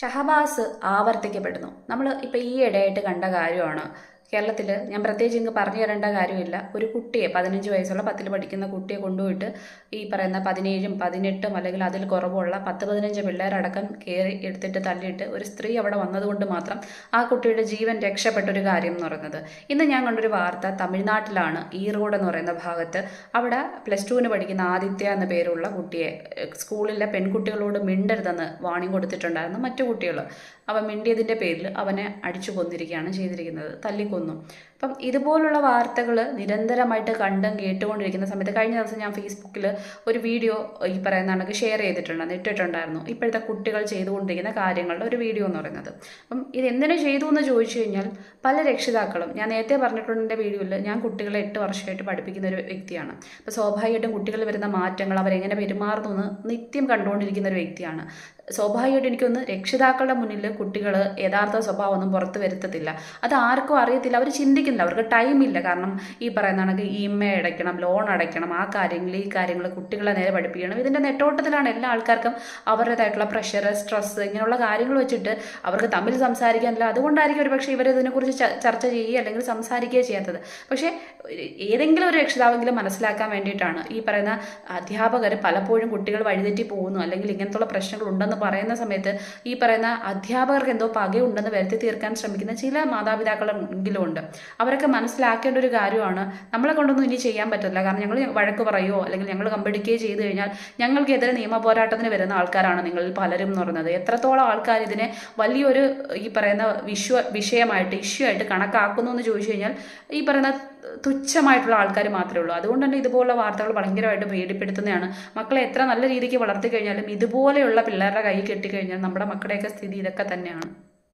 ഷഹബാസ് ആവർത്തിക്കപ്പെടുന്നു. നമ്മൾ ഇപ്പോൾ ഈ ഇടയായിട്ട് കണ്ട കാര്യമാണ്. കേരളത്തിൽ ഞാൻ പ്രത്യേകിച്ച് ഇങ്ങ് പറഞ്ഞു തരേണ്ട കാര്യമില്ല. ഒരു കുട്ടിയെ പതിനഞ്ച് വയസ്സുള്ള പത്തിൽ പഠിക്കുന്ന കുട്ടിയെ കൊണ്ടുപോയിട്ട് ഈ പറയുന്ന പതിനേഴും പതിനെട്ടും അല്ലെങ്കിൽ അതിൽ കുറവുള്ള പത്ത് പതിനഞ്ച് പിള്ളേരടക്കം കയറി എടുത്തിട്ട് തള്ളിയിട്ട് ഒരു സ്ത്രീ അവിടെ വന്നതുകൊണ്ട് മാത്രം ആ കുട്ടിയുടെ ജീവൻ രക്ഷപ്പെട്ടൊരു കാര്യം എന്ന് പറയുന്നത്. ഇന്ന് ഞാൻ കണ്ടൊരു വാർത്ത തമിഴ്നാട്ടിലാണ് ഈറോഡ് എന്ന് പറയുന്ന ഭാഗത്ത്. അവിടെ പ്ലസ് ടുവിന് പഠിക്കുന്ന ആദിത്യ എന്ന പേരുള്ള കുട്ടിയെ സ്കൂളിലെ പെൺകുട്ടികളോട് മിണ്ടരുതെന്ന് വാണിംഗ് കൊടുത്തിട്ടുണ്ടായിരുന്നു മറ്റു കുട്ടികൾ അവ മിണ്ടിയതിന്റെ പേരിൽ അവനെ അടിച്ചു കൊന്നിരിക്കുകയാണ് ചെയ്തിരിക്കുന്നത്. തല്ലിക്കൊന്നു അപ്പം ഇതുപോലുള്ള വാർത്തകൾ നിരന്തരമായിട്ട് കണ്ടും കേട്ടുകൊണ്ടിരിക്കുന്ന സമയത്ത് കഴിഞ്ഞ ദിവസം ഞാൻ ഫേസ്ബുക്കിൽ ഒരു വീഡിയോ ഈ പറയുന്ന കണക്ക് ഷെയർ ചെയ്തിട്ടുണ്ടായിരുന്നു ഇട്ടിട്ടുണ്ടായിരുന്നു ഇപ്പോഴത്തെ കുട്ടികൾ ചെയ്തുകൊണ്ടിരിക്കുന്ന കാര്യങ്ങളുടെ ഒരു വീഡിയോ എന്ന് പറയുന്നത്. അപ്പം ഇത് എന്തിനു ചെയ്തു എന്ന് ചോദിച്ചു കഴിഞ്ഞാൽ പല രക്ഷിതാക്കളും ഞാൻ നേരത്തെ പറഞ്ഞിട്ടുണ്ട് എന്റെ വീഡിയോയിൽ ഞാൻ കുട്ടികളെ എട്ട് വർഷമായിട്ട് പഠിപ്പിക്കുന്ന ഒരു വ്യക്തിയാണ്. അപ്പോൾ സ്വാഭാവികമായിട്ടും കുട്ടികൾ വരുന്ന മാറ്റങ്ങൾ അവരെങ്ങനെ പെരുമാറുന്നു എന്ന് നിത്യം കണ്ടുകൊണ്ടിരിക്കുന്ന ഒരു വ്യക്തിയാണ്. സ്വാഭാവികമായിട്ട് എനിക്കൊന്ന് രക്ഷിതാക്കളുടെ മുന്നിൽ കുട്ടികൾ യഥാർത്ഥ സ്വഭാവം ഒന്നും പുറത്ത് വരുത്തത്തില്ല. അത് ആർക്കും അറിയത്തില്ല. അവർ ചിന്തിക്കുന്നില്ല. അവർക്ക് ടൈമില്ല കാരണം ഈ പറയുന്ന കണക്ക് ഇ എം ഐ അടയ്ക്കണം ലോൺ അടയ്ക്കണം ആ കാര്യങ്ങൾ ഈ കാര്യങ്ങൾ കുട്ടികളെ നേരെ പഠിപ്പിക്കണം. ഇതിന്റെ നെട്ടോട്ടത്തിലാണ് എല്ലാ ആൾക്കാർക്കും അവരുടേതായിട്ടുള്ള പ്രഷർ സ്ട്രെസ് ഇങ്ങനെയുള്ള കാര്യങ്ങൾ വെച്ചിട്ട് അവർക്ക് തമ്മിൽ സംസാരിക്കാനില്ല. അതുകൊണ്ടായിരിക്കും ഒരു പക്ഷേ ഇവരിതിനെക്കുറിച്ച് ചർച്ച ചെയ്യുക അല്ലെങ്കിൽ സംസാരിക്കുകയോ ചെയ്യാത്തത്. പക്ഷേ ഏതെങ്കിലും ഒരു രക്ഷിതാവെങ്കിലും മനസ്സിലാക്കാൻ വേണ്ടിയിട്ടാണ് ഈ പറയുന്ന അധ്യാപകർ പലപ്പോഴും കുട്ടികൾ വഴിതെറ്റി പോകുന്നു. അല്ലെങ്കിൽ ഇങ്ങനത്തുള്ള പ്രശ്നങ്ങൾ ഉണ്ടെന്ന് പറയുന്ന സമയത്ത് ഈ പറയുന്ന അധ്യാപകർക്ക് എന്തോ പകയുണ്ടെന്ന് വരുത്തി തീർക്കാൻ ശ്രമിക്കുന്ന ചില മാതാപിതാക്കളെങ്കിലും ഉണ്ട് അവരൊക്കെ മനസ്സിലാക്കേണ്ട ഒരു കാര്യമാണ്. നമ്മളെ കൊണ്ടൊന്നും ഇനി ചെയ്യാൻ പറ്റില്ല കാരണം ഞങ്ങൾ വഴക്ക് പറയുമോ അല്ലെങ്കിൽ ഞങ്ങൾ കമ്പടിക്കുകയോ ചെയ്തു കഴിഞ്ഞാൽ ഞങ്ങൾക്കെതിരെ നിയമ പോരാട്ടത്തിന് വരുന്ന ആൾക്കാരാണ് നിങ്ങളിൽ പലരും എന്ന് പറയുന്നത്. എത്രത്തോളം ആൾക്കാർ ഇതിനെ വലിയൊരു ഈ പറയുന്ന വിശ്വ വിഷയമായിട്ട് ഇഷ്യൂ ആയിട്ട് കണക്കാക്കുന്നു എന്ന് ചോദിച്ചു കഴിഞ്ഞാൽ ഈ പറയുന്ന തുച്ഛമായിട്ടുള്ള ആൾക്കാർ മാത്രമേ ഉള്ളൂ. അതുകൊണ്ട് തന്നെ ഇതുപോലുള്ള വാർത്തകൾ ഭയങ്കരമായിട്ട് പേടിപ്പെടുത്തുന്നതാണ്. മക്കളെ എത്ര നല്ല രീതിക്ക് വളർത്തി കഴിഞ്ഞാലും ഇതുപോലെയുള്ള പിള്ളേരുടെ കൈ കെട്ടിക്കഴിഞ്ഞാൽ നമ്മുടെ മക്കളുടെയൊക്കെ സ്ഥിതി ഇതൊക്കെ തന്നെയാണ്.